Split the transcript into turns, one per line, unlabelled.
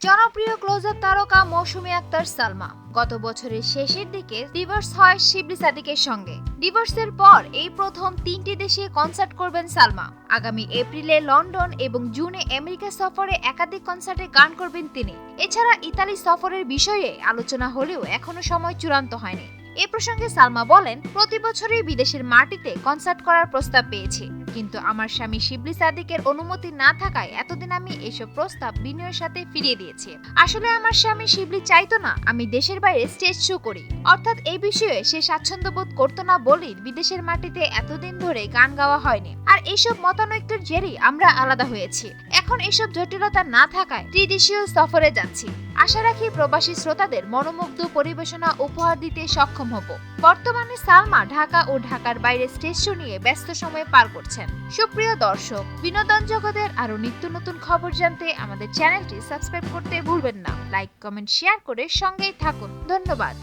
আন্তর্জাতিক তারকা মৌসুমী আক্তার সালমা। গত বছরের শেষের দিকে ডিভোর্স হয় শিবলি সাদিকের সঙ্গে। ডিভোর্সের পর এই প্রথম তিনটি দেশে কনসার্ট করবেন সালমা। আগামী এপ্রিলে লন্ডন এবং জুনে আমেরিকা সফরে একাধিক কনসার্টে গান করবেন তিনি। এছাড়া ইতালি সফরের বিষয়ে আলোচনা হলেও এখনও সময় চূড়ান্ত হয়নি। এ প্রসঙ্গে সালমা বলেন, প্রতি বছরই বিদেশের মাটিতে কনসার্ট করার প্রস্তাব পেয়েছি। কিন্তু আমার স্বামী শিবলি সাদিকের অনুমতি না থাকায় এতদিন আমি এসব প্রস্তাব বিনয়ের সাথে ফিরিয়ে দিয়েছি। আসলে আমার স্বামী শিবলি চাইতো না আমি দেশের বাইরে স্টেজ শো করি। অর্থাৎ এই বিষয়ে সে স্বাচ্ছন্দ্য বোধ করতো না বলেই বিদেশের মাটিতে এতদিন ধরে গান গাওয়া হয়নি। আর এইসব মতানৈক্যের জেরেই আমরা আলাদা হয়েছি। এখন এসব জটিলতা না থাকায় ত্রিদেশীয় সফরে যাচ্ছি। আশা রাখি প্রবাসী শ্রোতাদের মনোমুগ্ধ পরিবেশনা উপহার দিতে সক্ষম হব। বর্তমানে সালমা ঢাকা ও ঢাকার বাইরে স্টেশন নিয়ে ব্যস্ত সময় পার করছেন। সুপ্রিয় দর্শক, বিনোদন জগতের আরও নিত্য নতুন খবর জানতে আমাদের চ্যানেলটি সাবস্ক্রাইব করতে ভুলবেন না। লাইক, কমেন্ট, শেয়ার করে সঙ্গেই থাকুন। ধন্যবাদ।